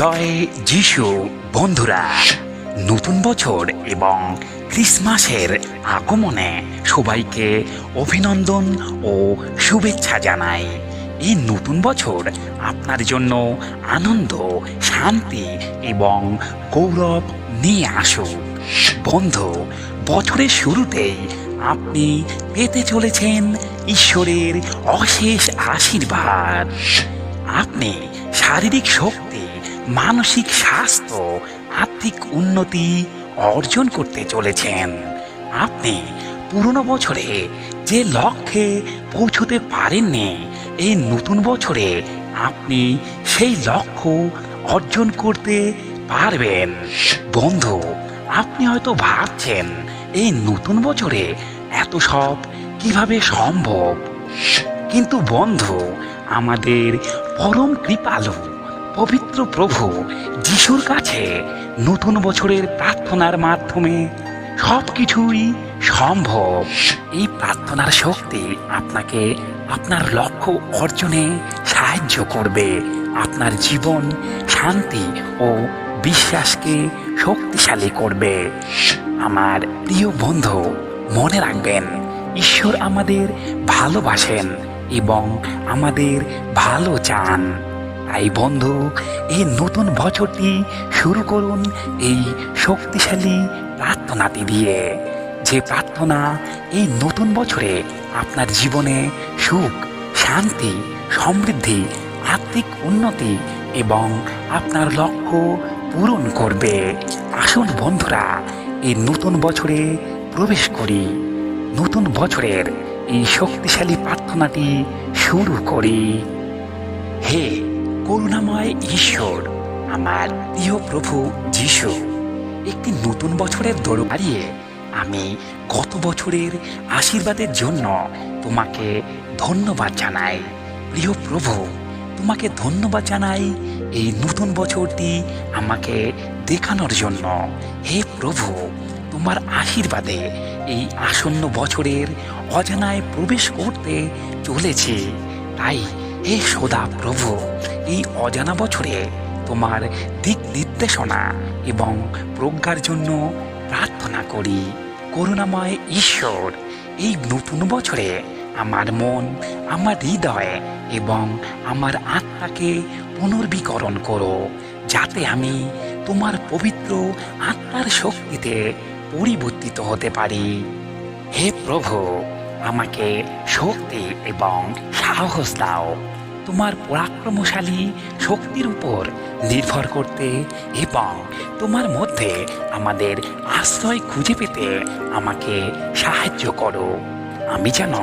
জয় যিশু। বন্ধুরা, নতুন বছর এবং ক্রিসমাসের আগমনে সবাইকে অভিনন্দন ও শুভেচ্ছা জানাই। এই নতুন বছর আপনার জন্য আনন্দ, শান্তি এবং গৌরব নিয়ে আসুক। বন্ধু, বছরের শুরুতেই আপনি পেতে চলেছেন ঈশ্বরের অশেষ আশীর্বাদ। আপনি শারীরিক শক্তি মানসিক স্বাস্থ্য, আর্থিক উন্নতি অর্জন করতে চলেছেন। আপনি পুরনো বছরে যে লক্ষ্যে পৌঁছতে পারেননি, এই নতুন বছরে আপনি সেই লক্ষ্য অর্জন করতে পারবেন। বন্ধু, আপনি হয়তো ভাবছেন, এই নতুন বছরে এত সব কীভাবে সম্ভব? কিন্তু বন্ধু, আমাদের পরম কৃপালু পবিত্র প্রভু যিশুর কাছে নতুন বছরের প্রার্থনার মাধ্যমে সব কিছুই সম্ভব। এই প্রার্থনার শক্তি আপনাকে আপনার লক্ষ্য অর্জনে সাহায্য করবে। আপনার জীবন শান্তি ও বিশ্বাসকে শক্তিশালী করবে। আমার প্রিয় বন্ধু, মনে রাখবেন, ঈশ্বর আমাদের ভালোবাসেন এবং আমাদের ভালো চান। তাই বন্ধু, এই নতুন বছরটি শুরু করুন এই শক্তিশালী প্রার্থনাটি দিয়ে। যে প্রার্থনা এই নতুন বছরে আপনার জীবনে সুখ, শান্তি, সমৃদ্ধি, আর্থিক উন্নতি এবং আপনার লক্ষ্য পূরণ করবে। আসুন বন্ধুরা, এই নতুন বছরে প্রবেশ করি। নতুন বছরের এই শক্তিশালী প্রার্থনাটি শুরু করি। হে করুণাময় ঈশ্বর, আমার প্রিয় প্রভু যিশু। একটি নতুন বছরের দৌড় হারিয়ে আমি গত বছরের আশীর্বাদের জন্য তোমাকে ধন্যবাদ জানাই। প্রিয় প্রভু, তোমাকে ধন্যবাদ জানাই এই নতুন বছরটি আমাকে দেখানোর জন্য। হে প্রভু, তোমার আশীর্বাদে এই আসন্ন বছরের অজানায় প্রবেশ করতে চলেছি। তাই হে সদা প্রভু, এই অজানা বছরে তোমার দিক নির্দেশনা এবং প্রজ্ঞার জন্য প্রার্থনা করি। করুণাময় ঈশ্বর, এই নতুন বছরে আমার মন, আমার হৃদয় এবং আমার আত্মাকে পুনর্বীকরণ করো, যাতে আমি তোমার পবিত্র আত্মার শক্তিতে পরিবর্তিত হতে পারি। হে প্রভু, আমাকে শক্তি এবং সাহস দাও। তোমার পরাক্রমশালী শক্তির উপর নির্ভর করতে এবং তোমার মধ্যে আমাদের আশ্রয় খুঁজে পেতে আমাকে সাহায্য করো। আমি যেন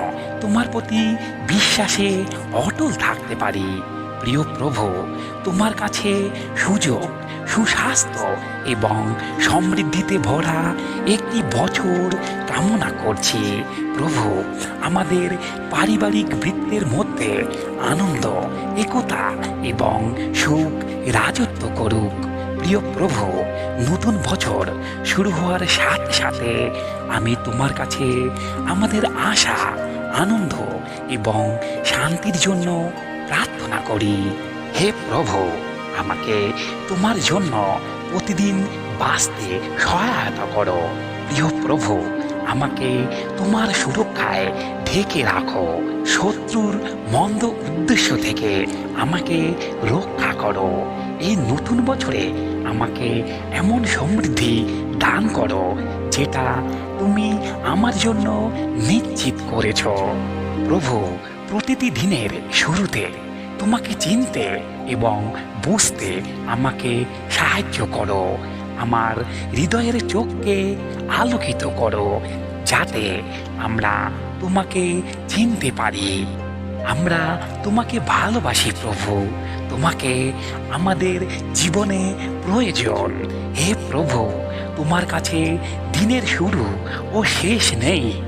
তোমার প্রতি বিশ্বাসে অটল থাকতে পারি। প্রিয় প্রভু, তোমার কাছে সুযোগ সুস্বাস্থ্য এবং সমৃদ্ধিতে ভরা একটি বছর কামনা করছি। প্রভু, আমাদের পারিবারিক বৃত্তের মধ্যে আনন্দ, একতা এবং সুখ রাজত্ব করুক। প্রিয় প্রভু, নতুন বছর শুরু হওয়ার সাথে সাথে আমি তোমার কাছে আমাদের আশা, আনন্দ এবং শান্তির জন্য প্রার্থনা করি। হে প্রভু আমাকে তোমার জন্য প্রতিদিন বাঁচতে সহায়তা করো। প্রিয় প্রভু, আমাকে তোমার সুরক্ষায় ঢেকে রাখো। শত্রুর মন্দ উদ্দেশ্য থেকে আমাকে রক্ষা করো। এই নতুন বছরে আমাকে এমন সমৃদ্ধি দান করো, যেটা তুমি আমার জন্য নিশ্চিত করেছ। প্রভু, প্রতিটি দিনের শুরুতে তোমাকে চিনতে এবং বুঝতে আমাকে সাহায্য করো। আমার হৃদয়ের চোখকে আলোকিত করো যাতে আমরা তোমাকে চিনতে পারি। আমরা তোমাকে ভালোবাসি প্রভু। তোমাকে আমাদের জীবনে প্রয়োজন। হে প্রভু, তোমার কাছে দিনের শুরু ও শেষ নেই।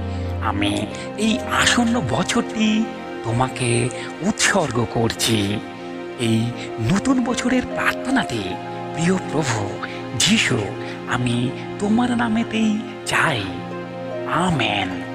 আমি এই আসন্ন বছরটি তোমাকে উৎসর্গ করছি। এই নতুন বছরের প্রার্থনাতে, প্রিয় প্রভু, যিশু, আমি তোমার নামেতেই চাই। আমেন।